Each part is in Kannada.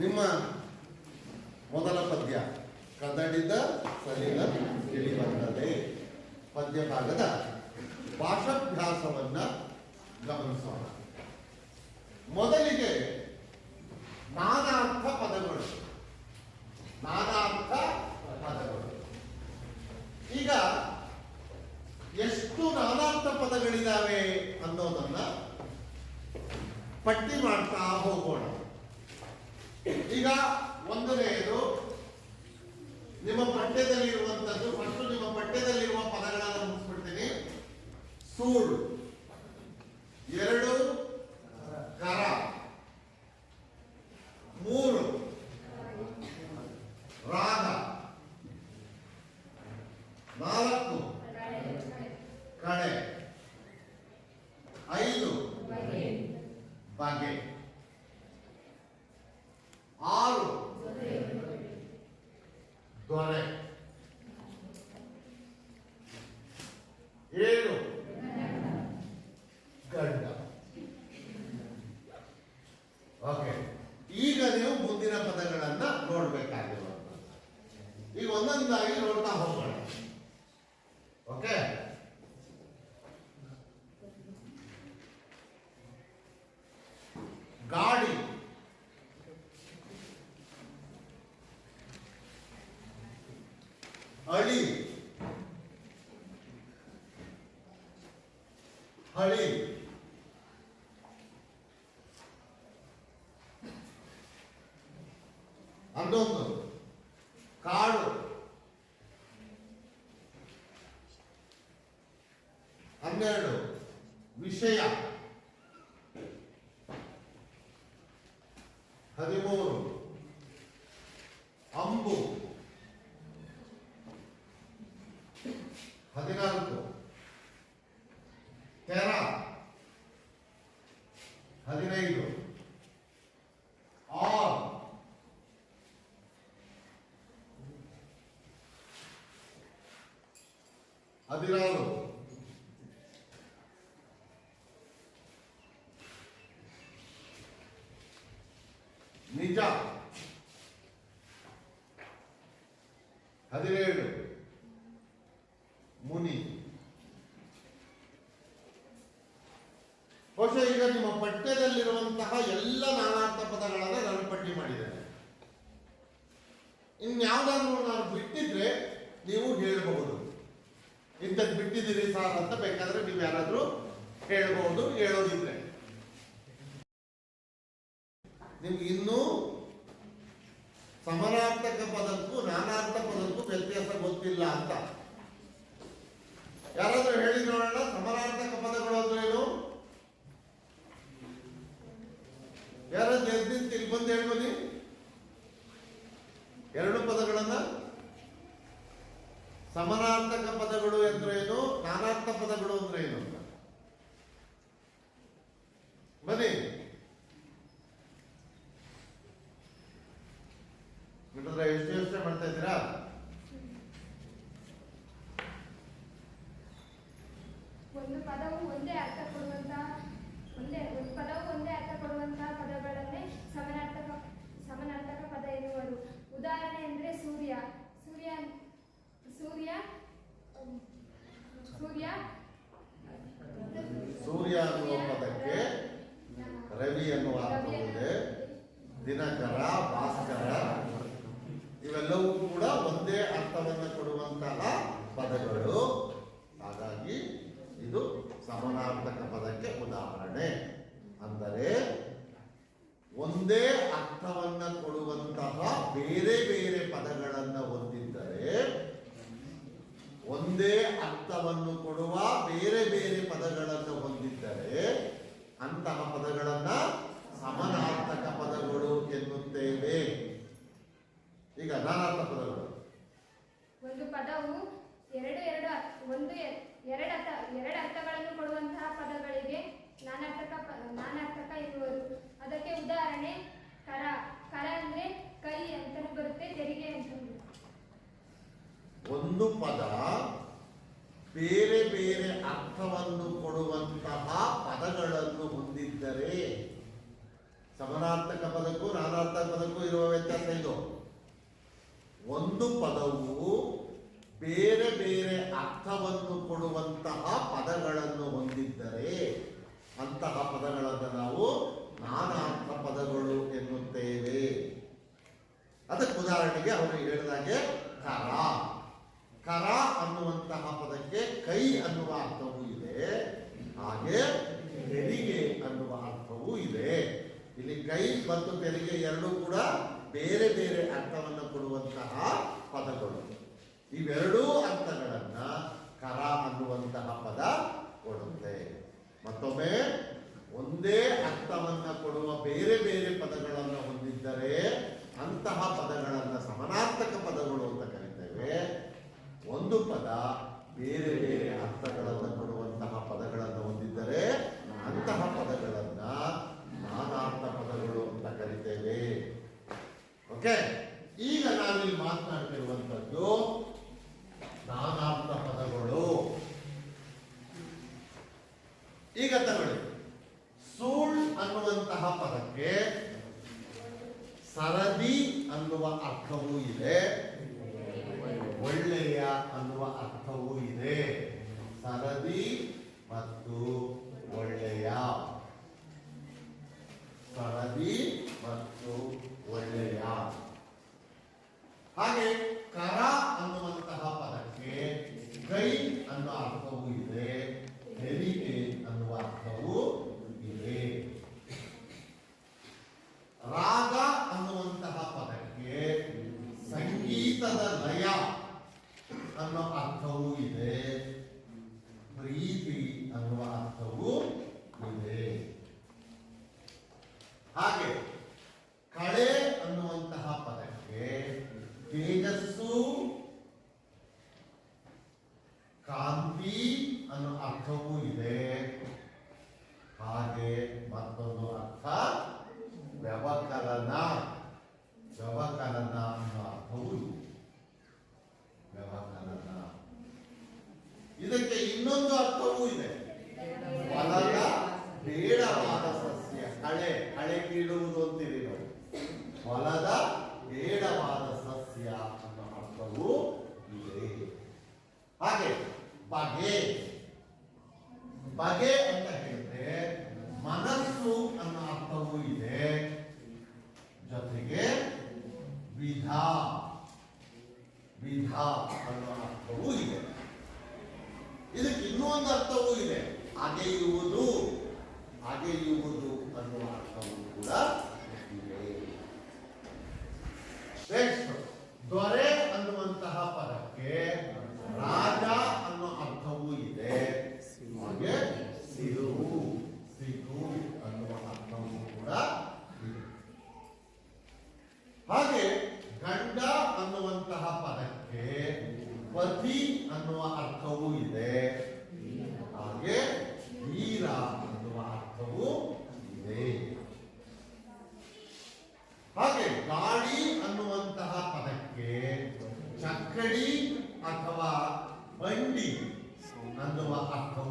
ನಿಮ್ಮ ಮೊದಲ ಪದ್ಯ ಕದಡಿದ ಸಲಿಲ ತಿಳಿ ಬಂದದೆ ಪದ್ಯ ಭಾಗದ ಭಾಷಾಭ್ಯಾಸವನ್ನ ಗಮನಿಸೋಣ. ಮೊದಲಿಗೆ ನಾನಾರ್ಥ ಪದಗಳು. हळी हळी అది రాదు. నిజ. అది లేదు. ಅಂತ ಬೇಕಾದ್ರೆ ನೀವು ಯಾರಾದರೂ ಹೇಳ್ಬೋದು ಹೇಳೋದಿದ್ರೆ. ಸಮಾನಾರ್ಥಕ ಪದಗಳು ಎಂದ್ರೆ ಏನು? ನಾನಾರ್ಥ ಪದಗಳು ಅಂದ್ರೆ ಏನು? ಅರ್ಥವನ್ನು ಕೊಡುವಂತಹ ಬೇರೆ ಬೇರೆ ಪದಗಳನ್ನು ಹೊಂದಿದ್ದರೆ ಒಂದೇ ಅರ್ಥವನ್ನು ಕೊಡುವ ಬೇರೆ ಬೇರೆ ಪದಗಳನ್ನು ಹೊಂದಿದ್ದರೆ ಅಂತಹ ಪದಗಳನ್ನು ಅರ್ಥವನ್ನು ಕೊಡುವಂತಹ ಪದಗಳನ್ನು ಹೊಂದಿದ್ದರೆ ಅಂತಹ ಪದಗಳನ್ನು ನಾವು ನಾನಾರ್ಥ ಪದಗಳು ಎನ್ನುತ್ತೇವೆ. ಅದಕ್ಕೆ ಉದಾಹರಣೆಗೆ ಅವರು ಹೇಳಿದಾಗೆ ಕರ. ಕರ ಅನ್ನುವಂತಹ ಪದಕ್ಕೆ ಕೈ ಅನ್ನುವ ಅರ್ಥವೂ ಇದೆ. ಹಾಗೆ ತೆರಿಗೆ ಅನ್ನುವ ಅರ್ಥವೂ ಇದೆ. ಇಲ್ಲಿ ಕೈ ಮತ್ತು ತೆರಿಗೆ ಎರಡೂ ಕೂಡ ಬೇರೆ ಬೇರೆ ಅರ್ಥವನ್ನು ಕೊಡುವಂತಹ ಪದಗಳು. ಇವೆರಡೂ ಅರ್ಥಗಳನ್ನ ಕರ ಅನ್ನುವಂತಹ ಪದ ಕೊಡುತ್ತೆ. ಮತ್ತೊಮ್ಮೆ, ಒಂದೇ ಅರ್ಥವನ್ನ ಕೊಡುವ ಬೇರೆ ಬೇರೆ ಪದಗಳನ್ನು ಹೊಂದಿದ್ದರೆ ಅಂತಹ ಪದಗಳನ್ನು ಸಮಾನಾರ್ಥಕ ಪದಗಳು ಅಂತ ಕರಿತೇವೆ. ಒಂದು ಪದ ಬೇರೆ ಬೇರೆ ಅರ್ಥಗಳನ್ನು ಕೊಡುವಂತಹ ಪದಗಳನ್ನು ಹೊಂದಿದ್ದರೆ ಅಂತಹ ಪದಗಳನ್ನ ನಾನಾರ್ಥ ಪದಗಳು ಅಂತ ಕರಿತೇವೆ. ಓಕೆ? ಗೀತದ ಲಯ ಅನ್ನೋ ಅರ್ಥವೂ ಇದೆ ಬರೀ ¿Para qué? または万里何度もあった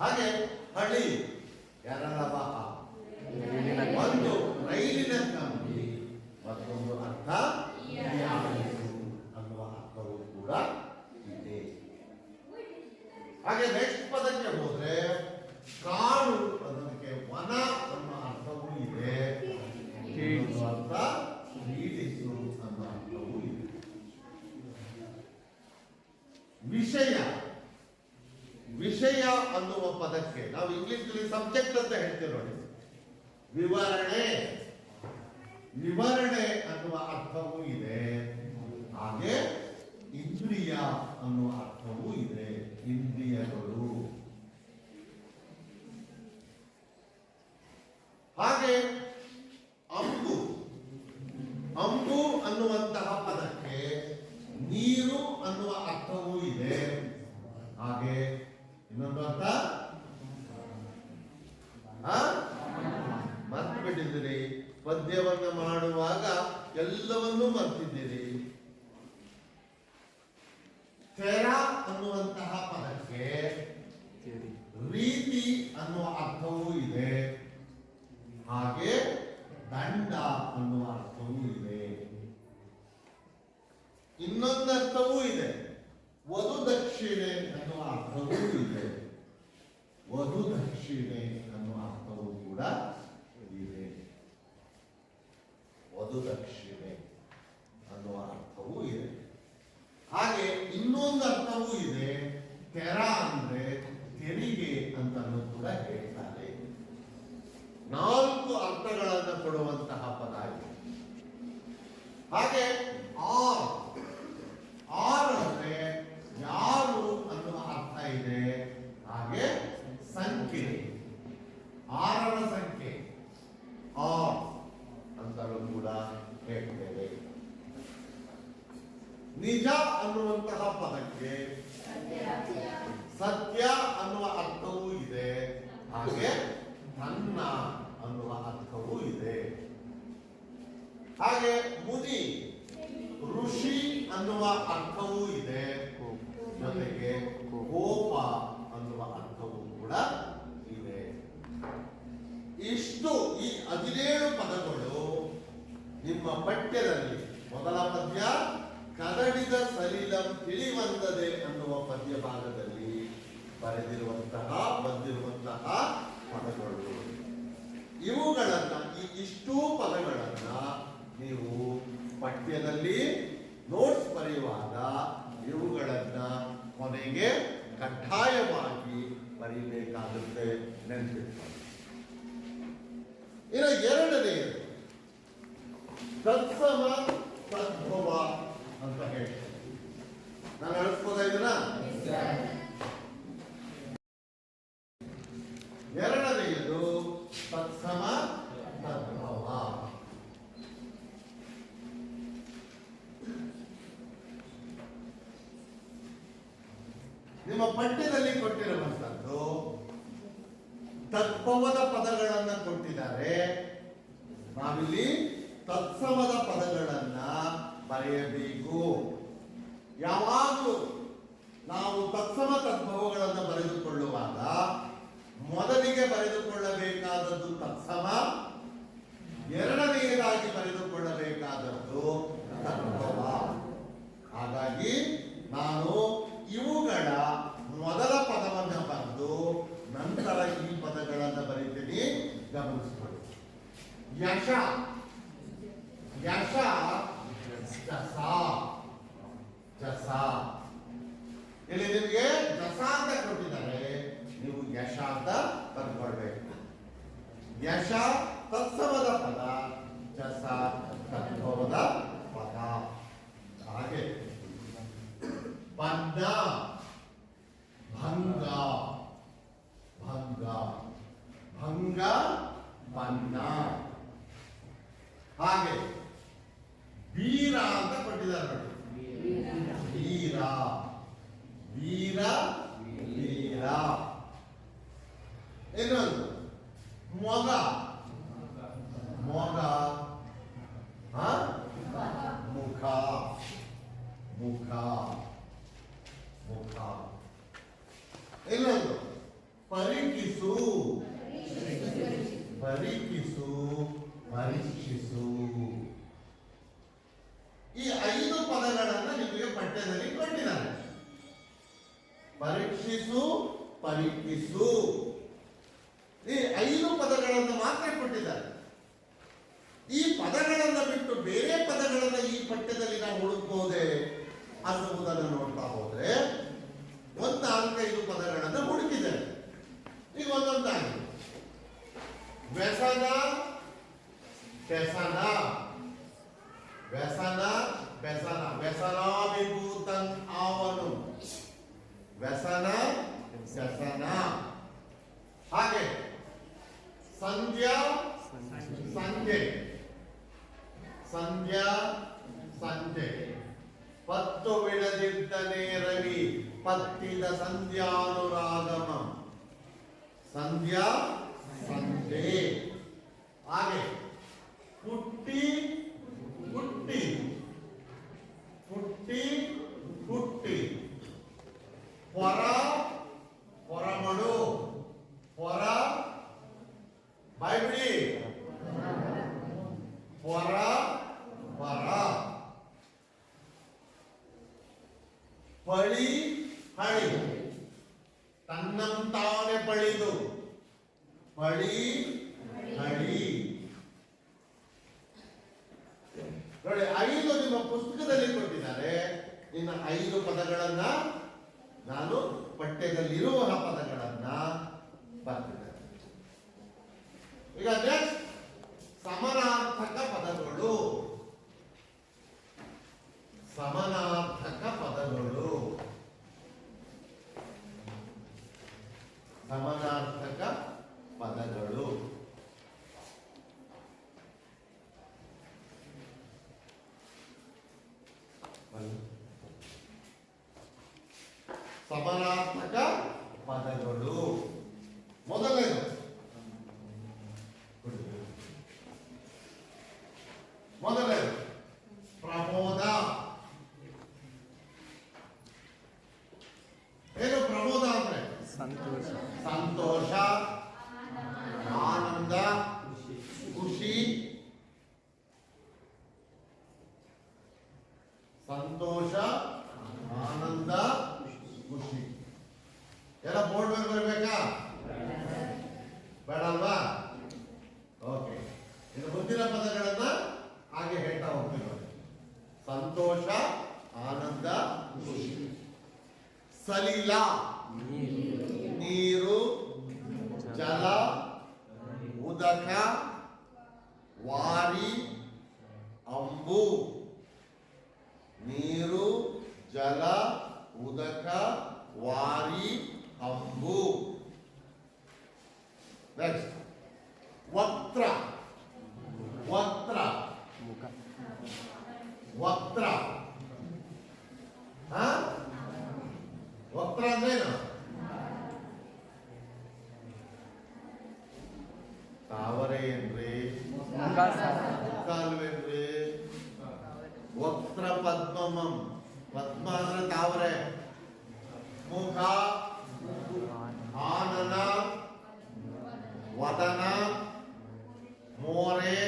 ಹಾಗೆ ಹಳ್ಳಿ. ಎರಡಬಹ ಒಂದು ರೈಲಿನ ಕಂಬಿ ಮತ್ತೊಂದು ಅರ್ಥ ಇಂಗ್ಲಿಷ್ನಲ್ಲಿ ಸಬ್ಜೆಕ್ಟ್ ಅಂತ ಹೇಳ್ತೀವಿ ನೋಡಿ. ವಿವರಣೆ ವಿವರಣೆ ಅನ್ನುವ ಅರ್ಥವೂ ಇದೆ. ಹಾಗೆ ಇಂದ್ರಿಯ ಅನ್ನುವ ಅರ್ಥವೂ ಇದೆ. ಇಂದ್ರಿಯಗಳು. ಹಾಗೆ ಅಂಬು ಅಂಬು ಅನ್ನುವಂತಹ ಪದ ಅಂದ್ರೆ ತೆರಿಗೆ ಅಂತಲೂ ಕೂಡ ಹೇಳ್ತಾರೆ. ನಾಲ್ಕು ಅರ್ಥಗಳನ್ನು ಕೊಡುವಂತಹ ಪದ ಹಾಗೆ ಆರ್ ಆರ್ ಅಂದ್ರೆ ಯಾರು ಅನ್ನುವ ಅರ್ಥ ಇದೆ ಹಾಗೆ ಸಂಖ್ಯೆ ಆರರ ಸಂಖ್ಯೆ ಆರ್ ಅಂತಲೂ ಕೂಡ ಹೇಳ್ತೇವೆ ನಿಜ ಅನ್ನುವಂತಹ ಪದಕ್ಕೆ ಸತ್ಯ ಅನ್ನುವ ಅರ್ಥವೂ ಇದೆ ಹಾಗೆ ನನ್ನ ಅನ್ನುವ ಅರ್ಥವೂ ಇದೆ ಹಾಗೆ ಮುನಿ ಋಷಿ ಅನ್ನುವ ಅರ್ಥವೂ ಇದೆ ಜೊತೆಗೆ ಕೋಪ ಅನ್ನುವ ಅರ್ಥವೂ ಕೂಡ ಇದೆ ಇಷ್ಟು ಈ ಹದಿನೇಳು ಪದಗಳು ನಿಮ್ಮ ಪಠ್ಯದಲ್ಲಿ ಮೊದಲ ಪದ್ಯ ಕದಡಿದ ಸಲೀಲಂ ತಿಳಿವಂದದೆ ಅನ್ನುವ ಪದ್ಯ ಭಾಗದಲ್ಲಿ ಬರೆದಿರುವಂತಹ, ಬಂದಿರುವಂತಹ ಪದಗಳು. ಇವುಗಳನ್ನ ಈ ಇಷ್ಟೂ ಪದಗಳನ್ನ ನೀವು ಪಠ್ಯದಲ್ಲಿ ನೋಟ್ಸ್ ಬರೆಯುವಾಗ ಇವುಗಳನ್ನ ಕೊನೆಗೆ ಕಡ್ಡಾಯವಾಗಿ ಬರೀಬೇಕಾಗುತ್ತೆ ನೆನಪಿಟ್ಟು ಇನ್ನು ಎರಡನೆಯದು. ತತ್ಸಮ ತದ್ಭವ ಅಂತ ಹೇಳ್ತಾರೆ ನಾನು ಅಳಿಸ್ಬೋದಾ ಇದನ್ನ ಎರಡನೆಯದು ತತ್ಸಮ ತದ್ಭವ ನಿಮ್ಮ ಪಠ್ಯದಲ್ಲಿ ಕೊಟ್ಟಿರುವಂತದ್ದು ತದ್ಭವದ ಪದಗಳನ್ನು ಕೊಟ್ಟಿದ್ದಾರೆ. ನಾವಿಲ್ಲಿ ತತ್ಸಮದ ಪದಗಳನ್ನ ಬರೆಯಬೇಕು. ಯಾವಾಗಲೂ ನಾವು ತತ್ಸಮ ತದ್ಭವಗಳನ್ನು ಬರೆದುಕೊಳ್ಳುವಾಗ ಮೊದಲಿಗೆ ಬರೆದುಕೊಳ್ಳಬೇಕಾದದ್ದು ತತ್ಸಮ, ಎರಡನೆಯದಾಗಿ ಬರೆದುಕೊಳ್ಳಬೇಕಾದದ್ದು ತದ್ಭವ. ಹಾಗಾಗಿ ನಾನು ಇವುಗಳ ಮೊದಲ ಪದವನ್ನು ಬರೆದು ನಂತರ ಈ ಪದಗಳನ್ನು ಬರೀತೀನಿ, ಗಮನಿಸಿಕೊಳ್ಳಿ. ಯಶ. ಯಶ ಜಸ ಜಸ ಇಲ್ಲಿ ನಿಮಗೆ ಜಸ ಅಂತ ಕೊಟ್ಟಿದ್ದಾರೆ ನೀವು ಯಶ ಅಂತ ಬರ್ಕೊಳ್ಬೇಕು ಯಶ ತತ್ಸವದ ಪದ ಜಸ ತತ್ವದ ಪದ ಹಾಗೆ ಪದ್ದ ಭಂಗ ಭಂಗ ಭಂಗ ಬನ್ನ ಹಾಗೆ ವೀರ ಅಂತ ಕೊಟ್ಟಿದ್ದಾರೆ ನೋಡಿ ವೀರ ವೀರ ವೀರ ಇನ್ನೊಂದು ಮೊಗ ಮೊಗ ಹ? ಮುಖ ಮುಖ ಮುಖ ಇನ್ನೊಂದು ಪರೀಕ್ಷಿಸು ಪರೀಕ್ಷಿಸು ಪರೀಕ್ಷಿಸು ಈ ಐದು ಪದಗಳನ್ನು ನಿಮಗೆ ಪಠ್ಯದಲ್ಲಿ ಕೊಟ್ಟಿದ್ದಾರೆ. ಪರೀಕ್ಷಿಸು ಪರೀಕ್ಷಿಸು. ಈ ಐದು ಪದಗಳನ್ನು ಮಾತ್ರ ಕೊಟ್ಟಿದ್ದಾರೆ. ಈ ಪದಗಳನ್ನು ಬಿಟ್ಟು ಬೇರೆ ಪದಗಳನ್ನು ಈ ಪಠ್ಯದಲ್ಲಿ ನಾವು ಹುಡುಕಬಹುದೇ ಅನ್ನುವುದನ್ನು ನೋಡ್ತಾ ಹೋದ್ರೆ ಒಂದು ನಾಲ್ಕೈದು ಪದಗಳನ್ನು ಹುಡುಕಿದ್ದಾರೆ. ಈಗ ಒಂದೊಂದಾಗಿ. ವ್ಯಸನ ವ್ಯಸನ ವ್ಯಸನಾಭಿಭೂತನ್ ಅವನು ವ್ಯಸನ ವ್ಯಸನ. ಹಾಗೆ, ಸಂಧ್ಯ ಸಂಜೆ ಸಂಧ್ಯಾ ಸಂಜೆ ಪತ್ತು ಬಿಡದಿದ್ದನೇ ರವಿ, ಪತ್ತಿದ ಸಂಧ್ಯಾನುರಾಗಮ. ಸಂಧ್ಯ ಸಂಜೆ ಸಮನಾರ್ಥಕ ಪದಗಳು ಬನ್ನಿ. ಸಮನಾರ್ಥಕ ಪದಗಳು ಮೊದಲನೇದು ಮೊದಲನೇದು ಪ್ರಮೋದ ಏನು ಪ್ರಮೋದ ಅಂದ್ರೆ ಸಂತೋಷ ಸಂತೋಷ ಆನಂದ ಖುಷಿ ಸಂತೋಷ ಆನಂದ ಖುಷಿ ಎಲ್ಲ ಬೋರ್ಡ್ ಮೇಲೆ ಬರಬೇಕಾ ಬೇಡ ಅಲ್ವಾ ಓಕೆ ಇನ್ನು ಮುಂದಿನ ಪದಗಳನ್ನ ಹಾಗೆ ಹೇಳ್ತಾ ಹೋಗ್ತೀವಿ. ಸಂತೋಷ ಆನಂದ ಖುಷಿ. ಸಲಿಲ. ವಕ್ರ ಪದ್ಮಮಂ ಪದ್ಮ ಅಂದ್ರೆ ತಾವರೆ ಮುಖ ಆನನ ವದನ ಮೋರೆ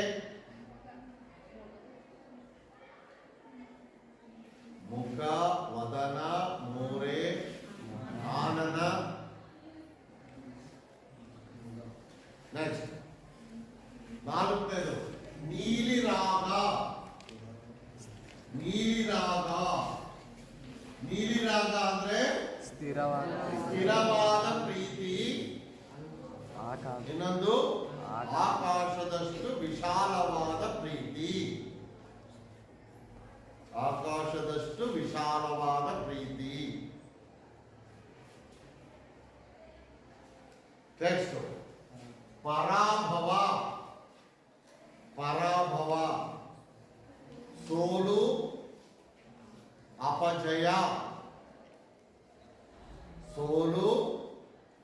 ಮುಖ ವದನ ಮೋರೆ ಆನನ ನೆಕ್ಸ್ಟ್ ನಾಲ್ಕನೇದು ನೀಲಿ ರಾಗ ನೀಲಿ ರಾಗ ನೀಲಿ ರಾಗ ಅಂದ್ರೆ ಸ್ಥಿರವಾದ ಸ್ಥಿರವಾದ ಪ್ರೀತಿ. ಇನ್ನೊಂದು ಆಕಾಶದಷ್ಟು ವಿಶಾಲವಾದ ಪ್ರೀತಿ. ಆಕಾಶದಷ್ಟು ವಿಶಾಲವಾದ ಪ್ರೀತಿ. ನೆಕ್ಸ್ಟ್ ಪರಾಭವ. ಪರಾಭವ. ಸೋಲು ಅಪಜಯ ಸೋಲು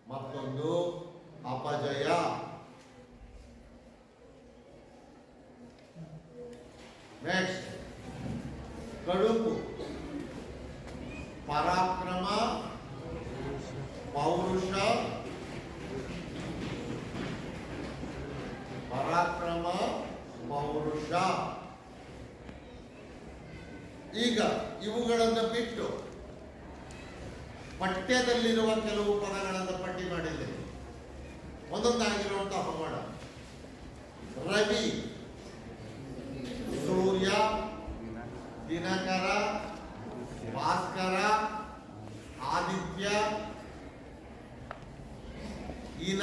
ಮತ್ತೊಂದು ಅಪಜಯ ನೆಕ್ಸ್ಟ್ ಕಡುಬು ಪರಾಕ್ರಮ ಪೌರುಷ ಪರಾಕ್ರಮ ಪೌರುಷ ಈಗ ಇವುಗಳನ್ನು ಬಿಟ್ಟು ಪಠ್ಯದಲ್ಲಿರುವ ಕೆಲವು ಪದಗಳನ್ನು ಪಟ್ಟಿ ಮಾಡಿದ್ದೇನೆ ಒಂದೊಂದಾಗಿರುವಂತಹ ಹೋಗೋಣ. ರವಿ, ಸೂರ್ಯ, ದಿನಕರ, ಭಾಸ್ಕರ, ಆದಿತ್ಯ ಇನ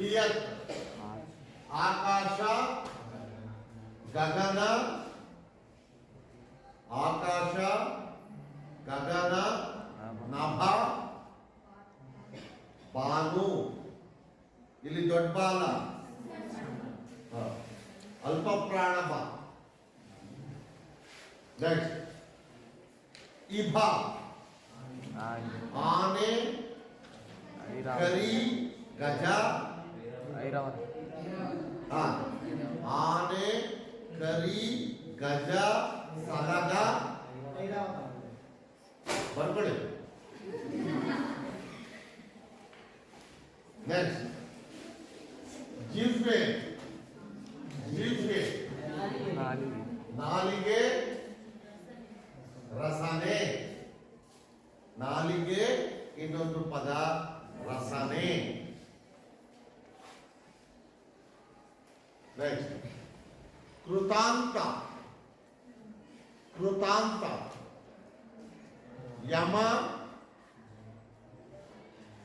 ವಿಯತ್ ಆಕಾಶ ಗಗನ ಆಕಾಶ ಗಗನ ನಭ ಬಾನು ಇಲ್ಲಿ ದೊಡ್ಡ ಬಾಲ ಹ. ಅಲ್ಪ ಪ್ರಾಣಭ ನೆಕ್ಸ್ಟ್ ಇಭ ಆನೆ ಕರಿ ಗಜ ಐರಾವತ ಹ. ಆನೆ ಕರಿ ಗಜ ಸಲಗ ಬರ್ಕೊಳ್ಳಿ ನೆಕ್ಸ್ಟ್ ಜಿಫ್ವೆ ಜಿಫ್ವೆ ನಾಲಿಗೆ ನಾಲಿಗೆ ರಸನೆ ನಾಲಿಗೆ ಇನ್ನೊಂದು ಪದ ರಸನೆ कृतांता कृतांता यमा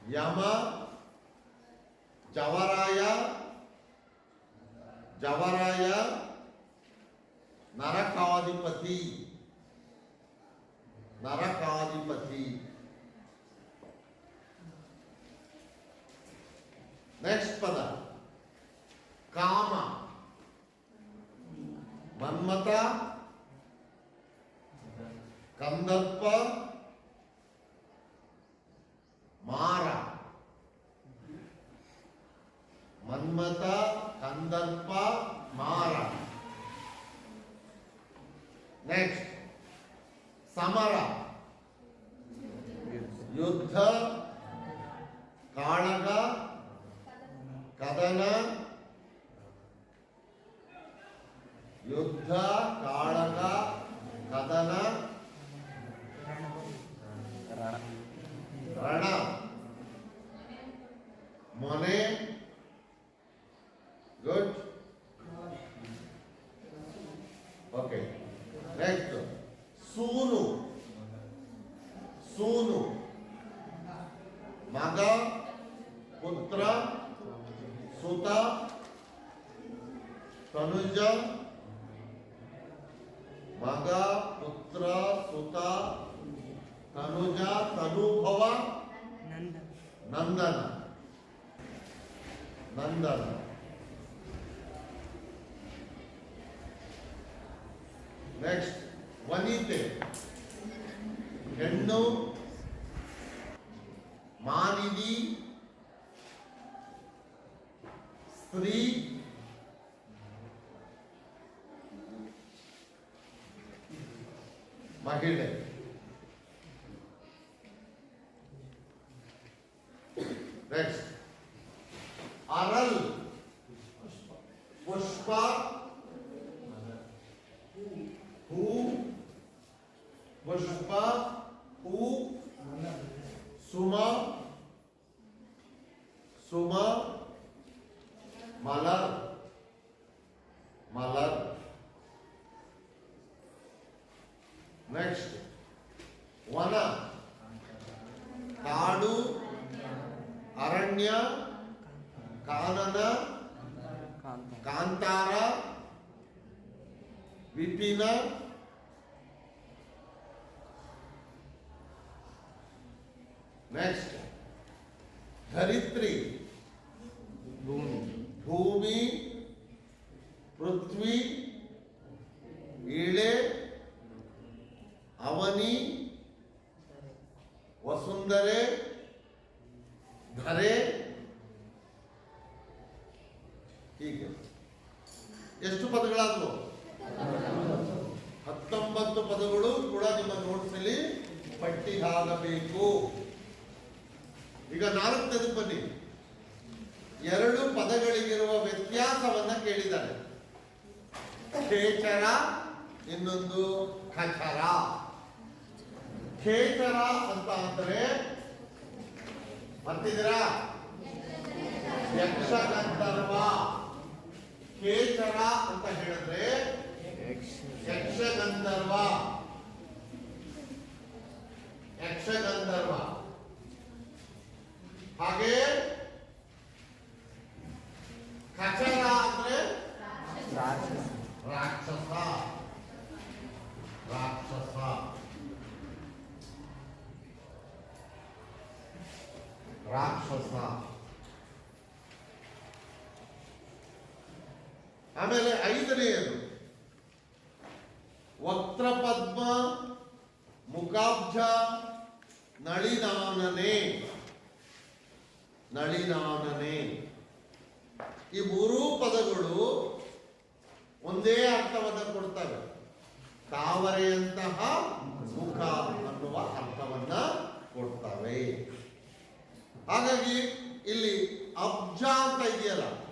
यमा जवराय जवराय नरकाधिपति नरकाधिपति नेक्स्ट पद काम। ಮನ್ಮತ ಕಂದಪ್ಪ ಮಾರ. ಮನ್ಮತ ಕಂದರ್ಪ ಮಾರ. ನೆಕ್ಸ್ಟ್ ಸಮರ. मगा पुत्र सुता तनुजा तनुभव नंदन। नंदन। नंदन। सोमा माला माला ಎಷ್ಟು ಪದಗಳಾದವು ಹತ್ತೊಂಬತ್ತು ಪದಗಳು ಕೂಡ ನಿಮ್ಮ ನೋಟ್ಸ್ನಲ್ಲಿ ಪಟ್ಟಿ ಆಗಬೇಕು ಈಗ ನಾಲ್ಕನೇದು ಬನ್ನಿ. ಎರಡು ಪದಗಳಿಗಿರುವ ವ್ಯತ್ಯಾಸವನ್ನ ಕೇಳಿದ್ದಾರೆ. ಖೇಚರ ಇನ್ನೊಂದು ಖಚರ. ಖೇಚರ ಅಂತ ಅಂದ್ರೆ ಬರ್ತಿದ್ದೀರಾ? ಯಕ್ಷಗಂಧರ್ವ ಖೇಚರ ಅಂತ ಹೇಳಿದ್ರೆ ಯಕ್ಷಗಂಧರ್ವ. ಯಕ್ಷಗಂಧರ್ವ. ಹಾಗೆ ಖಚರ ಅಂದ್ರೆ ರಾಕ್ಷಸ. ರಾಕ್ಷಸ. ರಾಕ್ಷಸ. ಆಮೇಲೆ ಐದನೆಯದು ವಕ್ರಪದ್ಮ ಮುಖಾಬ್ಜ, ನಳಿನಾನನೆ. ನಳಿನಾನನೆ. ಈ ಮೂರೂ ಪದಗಳು ಒಂದೇ ಅರ್ಥವನ್ನು ಕೊಡ್ತವೆ. ತಾವರೆಯಂತಹ ಮುಖ ಅನ್ನುವ ಅರ್ಥವನ್ನ ಕೊಡ್ತವೆ. ಹಾಗಾಗಿ ಇಲ್ಲಿ ಅಬ್ಜ ಅಂತ ಇದೆಯಲ್ಲ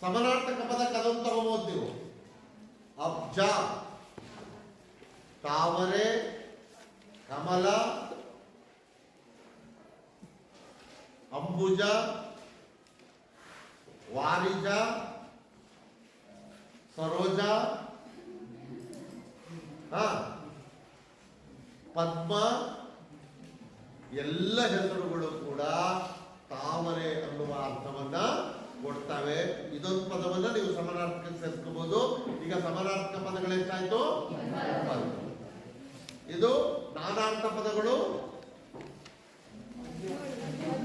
ಸಮನಾರ್ಥಕ ಪದ ಕದಂ ತಗೋಬಹುದು ನೀವು. ಅಬ್ಜ, ತಾವರೆ, ಕಮಲ, ಅಂಬುಜ, ವಾರಿಜ, ಸರೋಜ ಪದ್ಮ, ಎಲ್ಲ ಹೆಸರುಗಳು ಕೂಡ ತಾವರೆ ಅನ್ನುವ ಅರ್ಥವನ್ನ ಕೊಡ್ತವೆ. ಇದೊಂದು ಪದವನ್ನ ನೀವು ಸಮಾನಾರ್ಥಕ ಸೇರಿಸ್ಕೋಬಹುದು ಈಗ ಸಮಾನಾರ್ಥಕ ಪದಗಳು ಎಷ್ಟಾಯ್ತು. ಇದು ನಾನಾರ್ಥ ಪದಗಳು?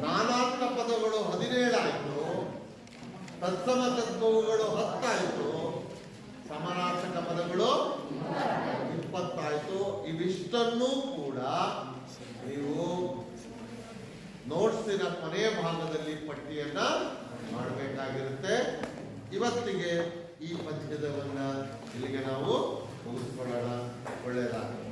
ನಾನಾರ್ಥ ಪದಗಳು ಹದಿನೇಳಾಯ್ತು. ತತ್ಸಮ ತತ್ವಗಳು ಹತ್ತಾಯ್ತು. ಸಮಾನಾರ್ಥಕ ಪದಗಳು ಇಪ್ಪತ್ತಾಯ್ತು. ಇವಿಷ್ಟನ್ನೂ ಕೂಡ ನೀವು ನೋಟ್ಸಿನ ಕೊನೆಯ ಭಾಗದಲ್ಲಿ ಪಟ್ಟಿಯನ್ನ ಮಾಡಬೇಕಾಗಿರುತ್ತೆ. ಇವತ್ತಿಗೆ ಈ ಪದ್ಯದವನ್ನ ಇಲ್ಲಿಗೆ ನಾವು ಮುಗಿಸ್ಕೊಳ್ಳೋಣ. ಒಳ್ಳೆಯದಾಗಲಿ.